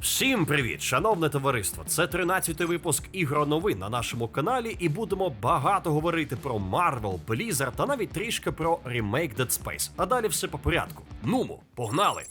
Всім привіт, шановне товариство! Це 13-й випуск ігро новин на нашому каналі, і будемо багато говорити про Marvel, Blizzard та навіть трішки про ремейк Dead Space. А далі все по порядку. Нумо, погнали!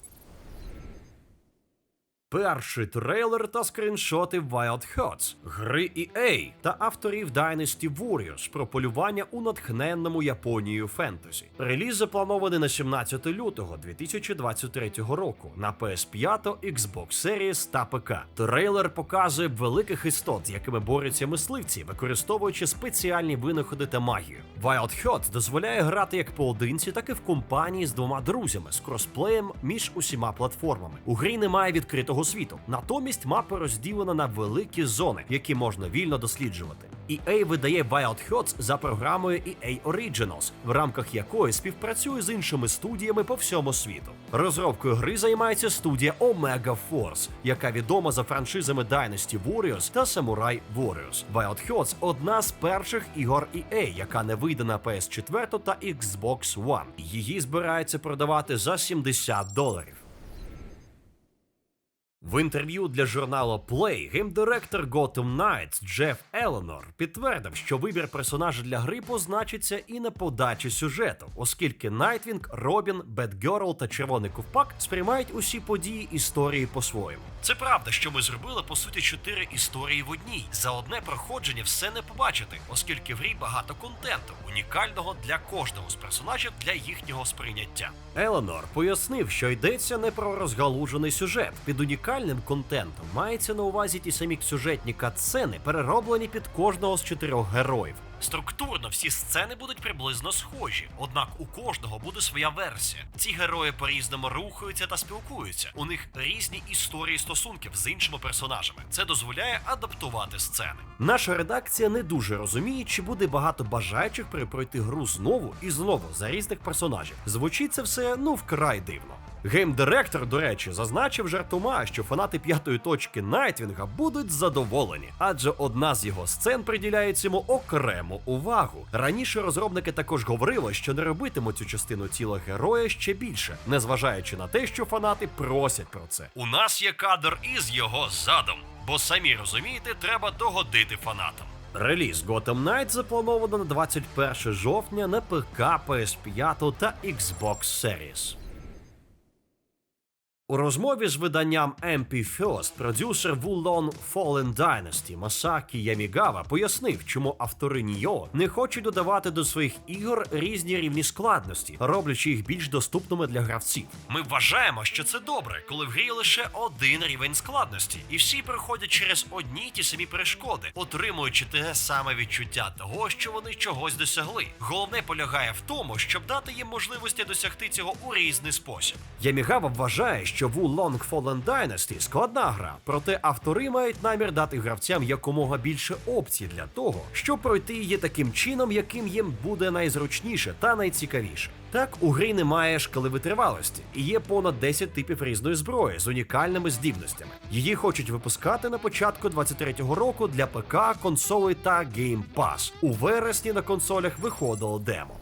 Перший трейлер та скріншоти Wild Hearts, гри EA та авторів Dynasty Warriors про полювання у натхненному Японією фентезі. Реліз запланований на 17 лютого 2023 року на PS5, Xbox Series та ПК. Трейлер показує великих істот, з якими борються мисливці, використовуючи спеціальні винаходи та магію. Wild Hearts дозволяє грати як поодинці, так і в компанії з двома друзями з кросплеєм між усіма платформами. У грі немає відкритого світу. Натомість мапа розділена на великі зони, які можна вільно досліджувати. EA видає Wild Hearts за програмою EA Originals, в рамках якої співпрацює з іншими студіями по всьому світу. Розробкою гри займається студія Omega Force, яка відома за франшизами Dynasty Warriors та Samurai Warriors. Wild Hearts – одна з перших ігор EA, яка не вийде на PS4 та Xbox One. Її збираються продавати за 70 доларів. В інтерв'ю для журналу Play геймдиректор Gotham Knights Джеф Еленор підтвердив, що вибір персонажа для гри позначиться і на подачі сюжету, оскільки Найтвінг, Робін, Бетгерл та Червоний Ковпак сприймають усі події історії по-своєму. Це правда, що ми зробили по суті чотири історії в одній. За одне проходження все не побачити, оскільки в грі багато контенту, унікального для кожного з персонажів для їхнього сприйняття. Еленор пояснив, що йдеться не про розгалужений сюжет. Під унікальним контентом мається на увазі ті самі сюжетні катсцени, перероблені під кожного з чотирьох героїв. Структурно всі сцени будуть приблизно схожі, однак у кожного буде своя версія. Ці герої по-різному рухаються та спілкуються. У них різні історії стосунків з іншими персонажами. Це дозволяє адаптувати сцени. Наша редакція не дуже розуміє, чи буде багато бажаючих перепройти гру знову і знову за різних персонажів. Звучить це все ну вкрай дивно. Геймдиректор, до речі, зазначив жартома, що фанати п'ятої точки Найтвінга будуть задоволені, адже одна з його сцен приділяється йому окрему увагу. Раніше розробники також говорили, що не робитимуть цю частину тіла героя ще більше, незважаючи на те, що фанати просять про це. У нас є кадр із його задом, бо самі розумієте, треба догодити фанатам. Реліз Gotham Knights заплановано на 21 жовтня на ПК, PS5 та Xbox Series. У розмові з виданням MP First продюсер Wulong Fallen Dynasty Масакі Ямігава пояснив, чому автори Ньо не хочуть додавати до своїх ігор різні рівні складності, роблячи їх більш доступними для гравців. Ми вважаємо, що це добре, коли в грі лише один рівень складності, і всі проходять через одні ті самі перешкоди, отримуючи те саме відчуття того, що вони чогось досягли. Головне полягає в тому, щоб дати їм можливості досягти цього у різний спосіб. Ямігава вважає, що Wu Long Fallen Dynasty складна гра, проте автори мають намір дати гравцям якомога більше опцій для того, щоб пройти її таким чином, яким їм буде найзручніше та найцікавіше. Так, у грі немає шкали витривалості, і є понад 10 типів різної зброї з унікальними здібностями. Її хочуть випускати на початку 23-го року для ПК, консолей та Game Pass. У вересні на консолях виходило демо.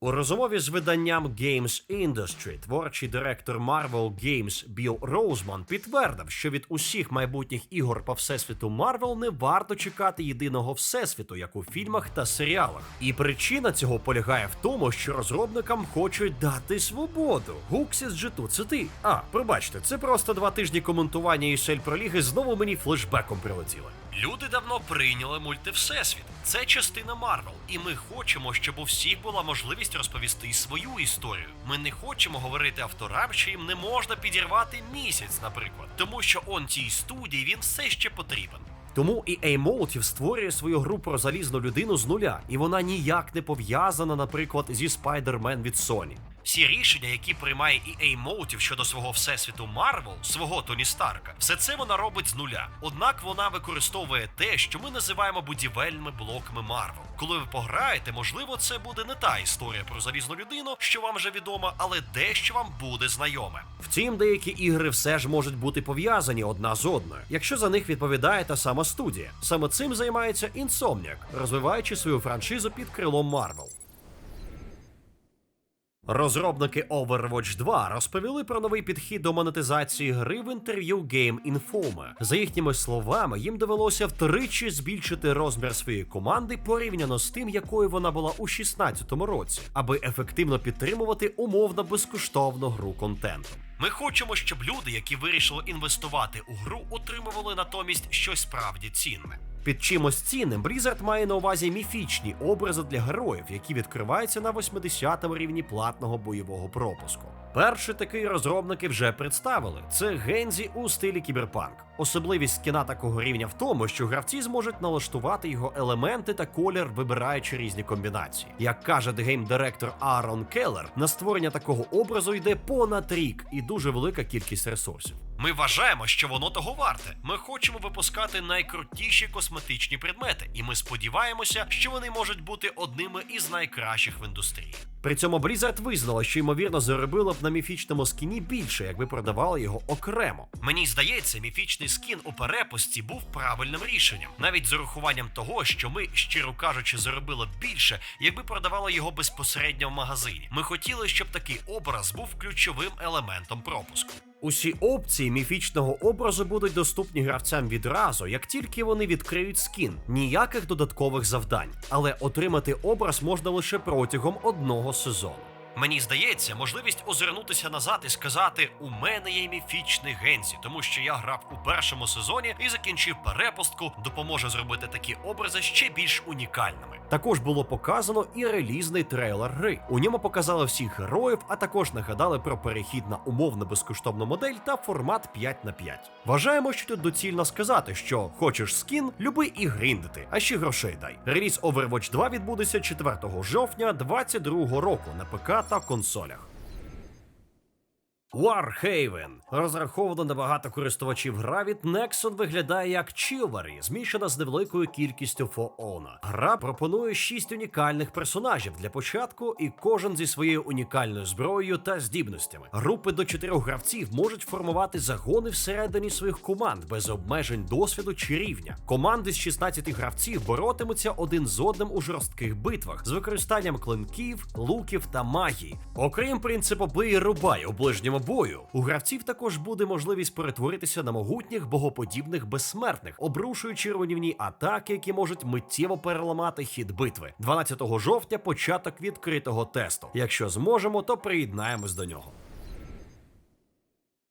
У розмові з виданням Games Industry творчий директор Marvel Games Білл Роузман підтвердив, що від усіх майбутніх ігор по всесвіту Marvel не варто чекати єдиного всесвіту, як у фільмах та серіалах. І причина цього полягає в тому, що розробникам хочуть дати свободу. Гуксіс G2 це ти. А, пробачте, це просто два тижні коментування Ісель про ліги знову мені флешбеком прилетіли. Люди давно прийняли мультивсесвіт. Це частина Марвел, і ми хочемо, щоб у всіх була можливість розповісти свою історію. Ми не хочемо говорити авторам, що їм не можна підірвати місяць, наприклад, тому що он тій студії він все ще потрібен. Тому EA Motive створює свою гру про залізну людину з нуля, і вона ніяк не пов'язана, наприклад, зі Spider-Man від Sony. Всі рішення, які приймає EA Motive щодо свого всесвіту Marvel, свого Тоні Старка, все це вона робить з нуля. Однак вона використовує те, що ми називаємо будівельними блоками Marvel. Коли ви пограєте, можливо, це буде не та історія про залізну людину, що вам вже відома, але дещо вам буде знайоме. Втім, деякі ігри все ж можуть бути пов'язані одна з одною, якщо за них відповідає та сама студія. Саме цим займається Insomniac, розвиваючи свою франшизу під крилом Marvel. Розробники Overwatch 2 розповіли про новий підхід до монетизації гри в інтерв'ю Game Informer. За їхніми словами, їм довелося втричі збільшити розмір своєї команди порівняно з тим, якою вона була у 2016 році, аби ефективно підтримувати умовно безкоштовну гру контентом. Ми хочемо, щоб люди, які вирішили інвестувати у гру, отримували натомість щось справді цінне. Під чимось цінним Blizzard має на увазі міфічні образи для героїв, які відкриваються на 80-му рівні платного бойового пропуску. Перший такий розробники вже представили: це Гензі у стилі кіберпанк. Особливість кіна такого рівня в тому, що гравці зможуть налаштувати його елементи та колір, вибираючи різні комбінації. Як каже гейм-директор Аарон Келлер, на створення такого образу йде понад рік і дуже велика кількість ресурсів. Ми вважаємо, що воно того варте. Ми хочемо випускати найкрутіші косметичні предмети, і ми сподіваємося, що вони можуть бути одними із найкращих в індустрії. При цьому Blizzard визнала, що ймовірно заробила б на міфічному скіні більше, якби продавали його окремо. Мені здається, міфічний скін у перепусті був правильним рішенням, навіть з урахуванням того, що ми, щиро кажучи, заробили більше, якби продавали його безпосередньо в магазині. Ми хотіли, щоб такий образ був ключовим елементом пропуску. Усі опції міфічного образу будуть доступні гравцям відразу, як тільки вони відкриють скін. Ніяких додаткових завдань, але отримати образ можна лише протягом одного сезону. Мені здається, можливість озирнутися назад і сказати: у мене є міфічний Гензі, тому що я грав у першому сезоні і закінчив перепустку, допоможе зробити такі образи ще більш унікальними. Також було показано і релізний трейлер гри. У ньому показали всіх героїв, а також нагадали про перехід на умовно безкоштовну модель та формат 5 на 5. Вважаємо, що тут доцільно сказати, що хочеш скін, люби і гріндити, а ще грошей дай. Реліз Overwatch 2 відбудеться 4 жовтня 2022 року на ПК та консолях. Warhaven розраховано на багато користувачів гра від Nexon виглядає як Chivalry, змішана з невеликою кількістю фоона. Гра пропонує шість унікальних персонажів для початку, і кожен зі своєю унікальною зброєю та здібностями. Групи до чотирьох гравців можуть формувати загони всередині своїх команд без обмежень досвіду чи рівня. Команди з 16 гравців боротимуться один з одним у жорстких битвах з використанням клинків, луків та магії. Окрім принципу бий рубай у ближньому бою, у гравців також буде можливість перетворитися на могутніх богоподібних безсмертних, обрушуючи руйнівні атаки, які можуть миттєво переламати хід битви. 12 жовтня початок відкритого тесту. Якщо зможемо, то приєднаємось до нього.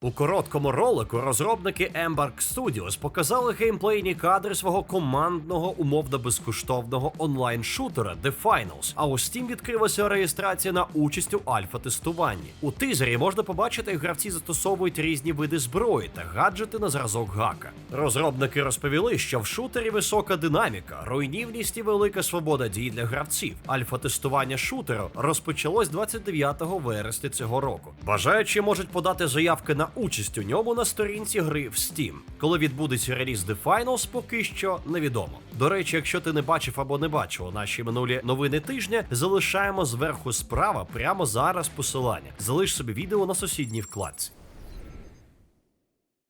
У короткому ролику розробники Embark Studios показали геймплейні кадри свого командного умовно безкоштовного онлайн-шутера The Finals. А у Steam відкрилася реєстрація на участь у альфа-тестуванні. У тизері можна побачити, як гравці застосовують різні види зброї та гаджети на зразок гака. Розробники розповіли, що в шутері висока динаміка, руйнівність і велика свобода дій для гравців. Альфа-тестування шутеру розпочалось 29 вересня цього року. Бажаючі можуть подати заявки на участь у ньому на сторінці гри в Steam. Коли відбудеться реліз The Finals, поки що невідомо. До речі, якщо ти не бачив або не бачив наші минулі новини тижня, залишаємо зверху справа прямо зараз посилання. Залиш собі відео на сусідній вкладці.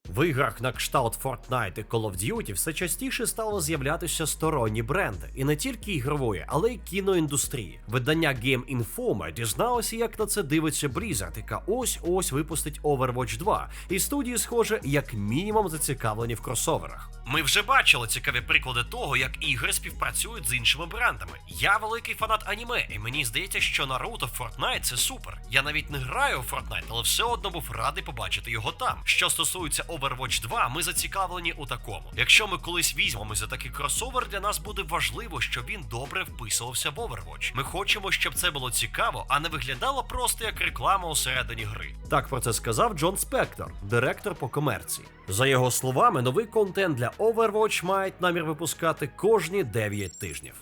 В іграх на кшталт Fortnite і Call of Duty все частіше стало з'являтися сторонні бренди, і не тільки ігрової, але й кіноіндустрії. Видання Game Informer дізналося, як на це дивиться Blizzard, яка ось ось випустить Overwatch 2, і студії, схоже, як мінімум зацікавлені в кросоверах. Ми вже бачили цікаві приклади того, як ігри співпрацюють з іншими брендами. Я великий фанат аніме, і мені здається, що Naruto Fortnite це супер. Я навіть не граю у Fortnite, але все одно був радий побачити його там. Що стосується Overwatch 2, ми зацікавлені у такому. Якщо ми колись візьмемо за такий кросовер, для нас буде важливо, щоб він добре вписувався в Overwatch. Ми хочемо, щоб це було цікаво, а не виглядало просто як реклама усередині гри. Так про це сказав Джон Спектор, директор по комерції. За його словами, новий контент для Overwatch мають намір випускати кожні 9 тижнів.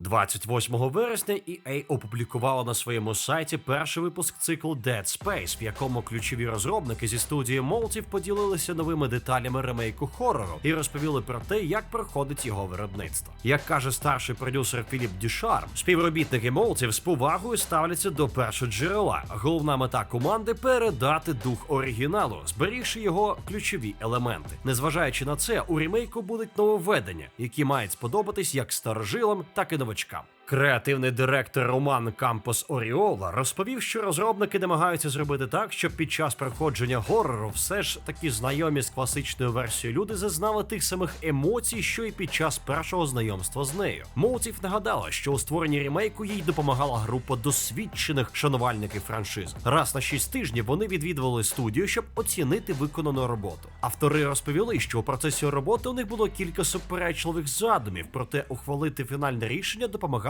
28 вересня EA опублікувала на своєму сайті перший випуск циклу Dead Space, в якому ключові розробники зі студії Молтів поділилися новими деталями ремейку хорору і розповіли про те, як проходить його виробництво. Як каже старший продюсер Філіп Дюшарм, співробітники Молтів з повагою ставляться до першого джерела. Головна мета команди передати дух оригіналу, зберігши його ключові елементи. Незважаючи на це, у ремейку будуть нововведення, які мають сподобатись як старожилам, так і новачкам. Креативний директор Роман Кампос Оріола розповів, що розробники намагаються зробити так, щоб під час проходження горору все ж такі знайомі з класичною версією люди зазнали тих самих емоцій, що і під час першого знайомства з нею. Моутів нагадала, що у створенні ремейку їй допомагала група досвідчених шанувальників франшиз. Раз на шість тижнів вони відвідували студію, щоб оцінити виконану роботу. Автори розповіли, що у процесі роботи у них було кілька суперечливих задумів, проте ухвалити фінальне рішення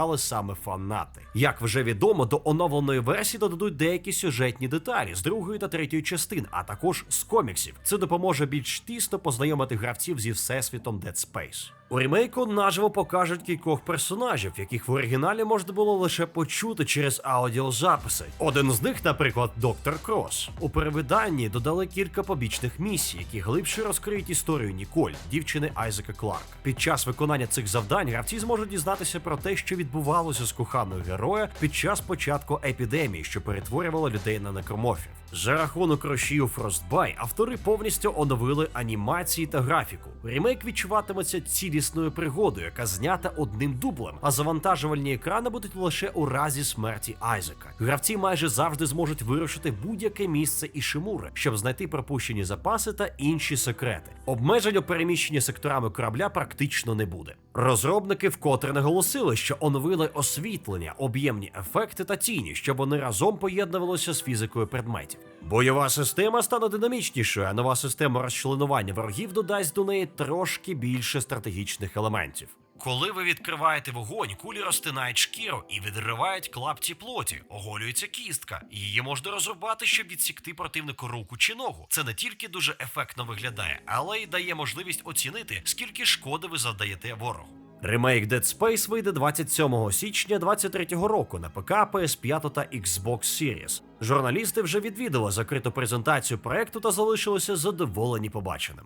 допомагали саме фанати. Як вже відомо, до оновленої версії додадуть деякі сюжетні деталі з другої та третьої частин, а також з коміксів. Це допоможе більш тісно познайомити гравців зі всесвітом Dead Space. У ремейку наживо покажуть кількох персонажів, яких в оригіналі можна було лише почути через аудіозаписи. Один з них, наприклад, доктор Крос. У перевиданні додали кілька побічних місій, які глибше розкриють історію Ніколь, дівчини Айзека Кларк. Під час виконання цих завдань гравці зможуть дізнатися про те, що відбувалося з коханою героя під час початку епідемії, що перетворювала людей на некроморфів. За рахунок рушію Frostbite автори повністю оновили анімації та графіку. Ремейк відчуватиметься цілісною пригодою, яка знята одним дублем, а завантажувальні екрани будуть лише у разі смерті Айзека. Гравці майже завжди зможуть вирушити будь-яке місце Ішимури, щоб знайти пропущені запаси та інші секрети. Обмежень у переміщенні секторами корабля практично не буде. Розробники вкотре наголосили, що оновили освітлення, об'ємні ефекти та тіні, щоб вони разом поєднувалися з фізикою предметів. Бойова система стане динамічнішою, а нова система розчленування ворогів додасть до неї трошки більше стратегічних елементів. Коли ви відкриваєте вогонь, кулі розтинають шкіру і відривають клапті плоті, оголюється кістка. Її можна розрубати, щоб відсікти противнику руку чи ногу. Це не тільки дуже ефектно виглядає, але й дає можливість оцінити, скільки шкоди ви завдаєте ворогу. Ремейк Dead Space вийде 27 січня 2023 року на ПК, PS5 та Xbox Series. Журналісти вже відвідали закриту презентацію проекту та залишилися задоволені побаченим.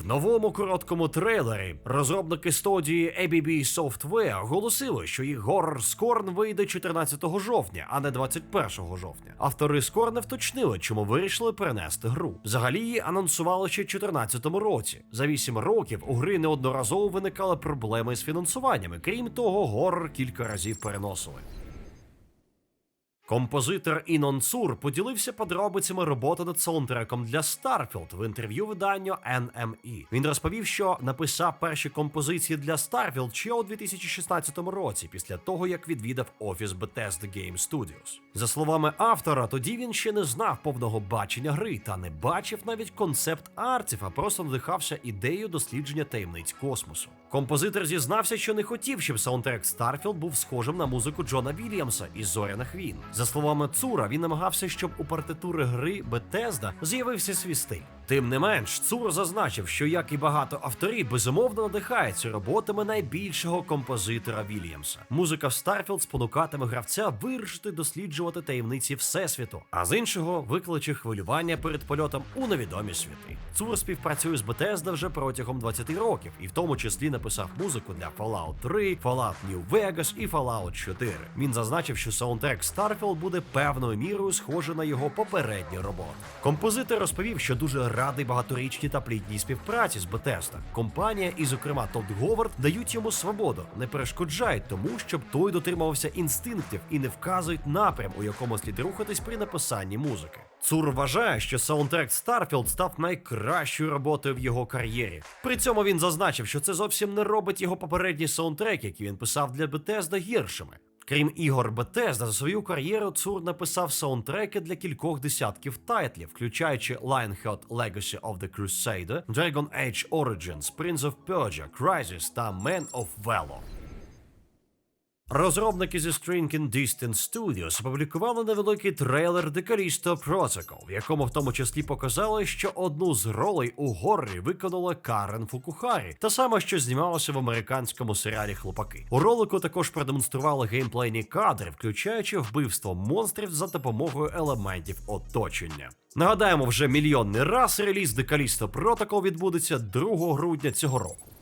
В новому короткому трейлері розробники студії ABB Software оголосили, що їх горор Scorn вийде 14 жовтня, а не 21 жовтня. Автори Scorn не вточнили, чому вирішили перенести гру. Взагалі її анонсували ще в 2014 році. За 8 років у гри неодноразово виникали проблеми з фінансуваннями. Крім того, горор кілька разів переносили. Композитор Інон Цур поділився подробицями роботи над саундтреком для Starfield в інтерв'ю виданню NME. Він розповів, що написав перші композиції для Starfield ще у 2016 році, після того як відвідав офіс Bethesda Game Studios. За словами автора, тоді він ще не знав повного бачення гри та не бачив навіть концепт артів, а просто надихався ідеєю дослідження таємниць космосу. Композитор зізнався, що не хотів, щоб саундтрек Starfield був схожим на музику Джона Вільямса із Зоряних війн. За словами Цура, він намагався, щоб у партитури гри Бетезда з'явився свій стиль. Тим не менш, Цур зазначив, що як і багато авторів, безумовно надихається роботами найбільшого композитора Вільямса. Музика Starfield спонукатиме гравця вирішити досліджувати таємниці всесвіту, а з іншого викличе хвилювання перед польотом у невідомі світи. Цур співпрацює з Bethesda вже протягом 20 років, і в тому числі написав музику для Fallout 3, Fallout New Vegas і Fallout 4. Він зазначив, що саундтрек Starfield буде певною мірою схожий на його попередні роботи. Композитор розповів, що дуже радий багаторічній та плідній співпраці з Bethesda. Компанія і, зокрема, Тодд Говард дають йому свободу, не перешкоджають тому, щоб той дотримався інстинктів і не вказують напрям, у якому слід рухатись при написанні музики. Цур вважає, що саундтрек Starfield став найкращою роботою в його кар'єрі. При цьому він зазначив, що це зовсім не робить його попередні саундтреки, які він писав для Bethesda, гіршими. Крім ігор Bethesda, за свою кар'єру Цур написав саундтреки для кількох десятків тайтлів, включаючи Lionheart Legacy of the Crusader, Dragon Age Origins, Prince of Persia, Crysis та Man of Valor. Розробники зі String Distance Studios опублікували невеликий трейлер Callisto Protocol, в якому в тому числі показали, що одну з ролей у горрі виконала Карен Фукухарі, та саме, що знімалося в американському серіалі Хлопаки. У ролику також продемонстрували геймплейні кадри, включаючи вбивство монстрів за допомогою елементів оточення. Нагадаємо, вже мільйонний раз реліз Callisto Protocol відбудеться 2 грудня цього року.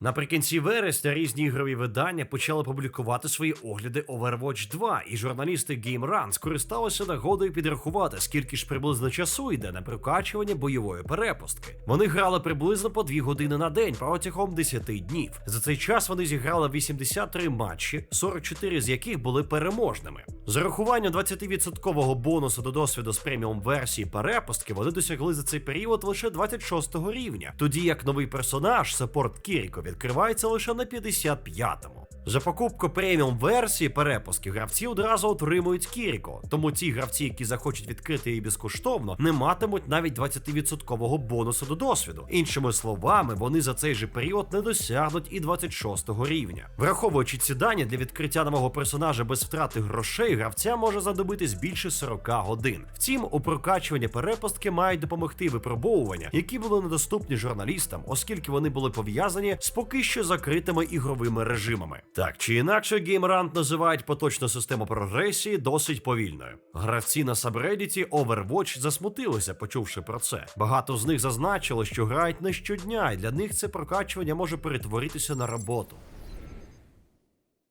Наприкінці вересня різні ігрові видання почали публікувати свої огляди Overwatch 2, і журналісти Game Run скористалися нагодою підрахувати, скільки ж приблизно часу йде на прокачування бойової перепустки. Вони грали приблизно по 2 години на день протягом 10 днів. За цей час вони зіграли 83 матчі, 44 з яких були переможними. З урахуванням 20% бонусу до досвіду з преміум версії перепустки вони досягли за цей період лише 26 рівня, тоді як новий персонаж, саппорт Кіріко, відкривається лише на 55-му. За покупку преміум версії перепустки гравці одразу отримують Кіріко, тому ті гравці, які захочуть відкрити її безкоштовно, не матимуть навіть 20% бонусу до досвіду. Іншими словами, вони за цей же період не досягнуть і 26-го рівня. Враховуючи ці дані для відкриття нового персонажа без втрати грошей, гравця може знадобитись більше 40 годин. Втім, у прокачуванні перепустки мають допомогти випробовування, які були недоступні журналістам, оскільки вони були пов'язані з поки що закритими ігровими режимами. Так чи інакше, GameRant називають поточну систему прогресії досить повільною. Гравці на сабреддіті Overwatch засмутилися, почувши про це. Багато з них зазначили, що грають не щодня, і для них це прокачування може перетворитися на роботу.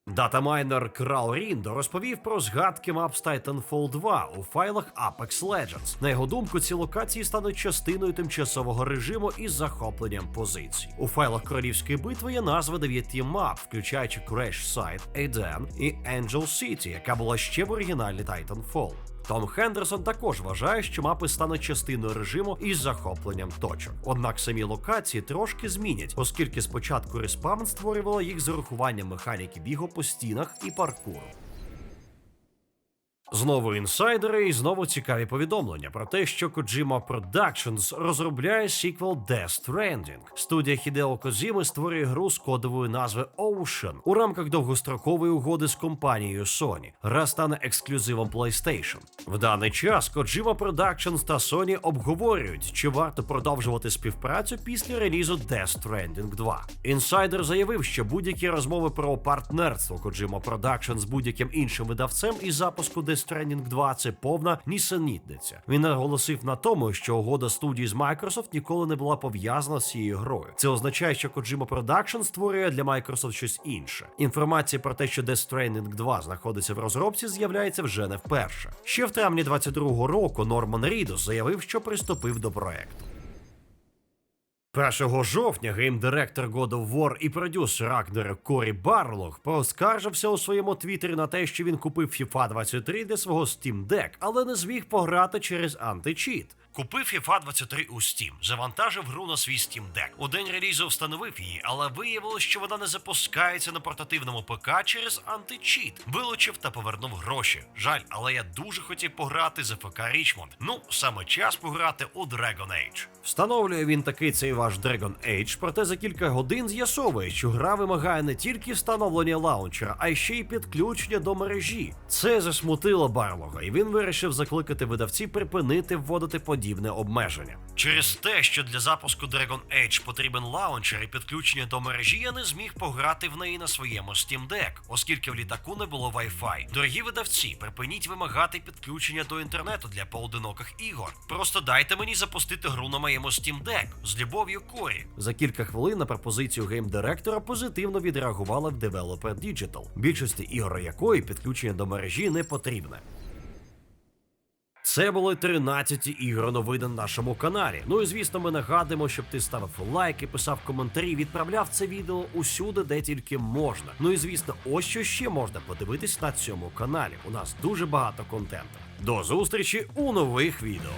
Датамайнер Крал Ріндо розповів про згадки Maps Titanfall 2 у файлах Apex Legends. На його думку, ці локації стануть частиною тимчасового режиму із захопленням позицій. У файлах королівської битви є назва дев'яти мап, включаючи Crash Site, Eden і Angel City, яка була ще в оригіналі Titanfall. Том Хендерсон також вважає, що мапи стануть частиною режиму із захопленням точок. Однак самі локації трошки змінять, оскільки спочатку респаун створювала їх з урахуванням механіки бігу по стінах і паркуру. Знову інсайдери і знову цікаві повідомлення про те, що Kojima Productions розробляє сіквел Death Stranding. Студія Hideo Kojima створює гру з кодовою назвою Ocean у рамках довгострокової угоди з компанією Sony. Гра стане ексклюзивом PlayStation. В даний час Kojima Productions та Sony обговорюють, чи варто продовжувати співпрацю після релізу Death Stranding 2. Інсайдер заявив, що будь-які розмови про партнерство Kojima Productions з будь-яким іншим видавцем із запуску Death Stranding 2 це повна нісенітниця. Він наголосив на тому, що угода студії з Microsoft ніколи не була пов'язана з цією грою. Це означає, що Kojima Production створює для Microsoft щось інше. Інформація про те, що Death Stranding 2 знаходиться в розробці, з'являється вже не вперше. Ще в травні 22-го року Норман Рідус заявив, що приступив до проекту. 1 жовтня геймдиректор God of War і продюсер Рагнер Корі Барлог поскаржився у своєму твіттері на те, що він купив FIFA 23 для свого Steam Deck, але не зміг пограти через античіт. Купив FIFA 23 у Steam, завантажив гру на свій Steam Deck. У день релізу встановив її, але виявилось, що вона не запускається на портативному ПК через античіт. Вилучив та повернув гроші. Жаль, але я дуже хотів пограти за ФК Річмонд. Ну, саме час пограти у Dragon Age. Встановлює він такий цей ваш Dragon Age, проте за кілька годин з'ясовує, що гра вимагає не тільки встановлення лаунчера, а ще й підключення до мережі. Це засмутило Барлога, і він вирішив закликати видавці припинити вводити подібне обмеження. Через те, що для запуску Dragon Age потрібен лаунчер і підключення до мережі, я не зміг пограти в неї на своєму Steam Deck, оскільки в літаку не було Wi-Fi. Дорогі видавці, припиніть вимагати підключення до інтернету для поодиноких ігор. Просто дайте мені запустити гру на моєму Steam Deck з любов'ю Корі. За кілька хвилин на пропозицію геймдиректора позитивно відреагували в Developer Digital, більшості ігор якої підключення до мережі не потрібне. Це були 13 ігри новини на нашому каналі. Ну і звісно, ми нагадуємо, щоб ти ставив лайки, писав коментарі, відправляв це відео усюди, де тільки можна. Ну і звісно, ось що ще можна подивитись на цьому каналі. У нас дуже багато контенту. До зустрічі у нових відео.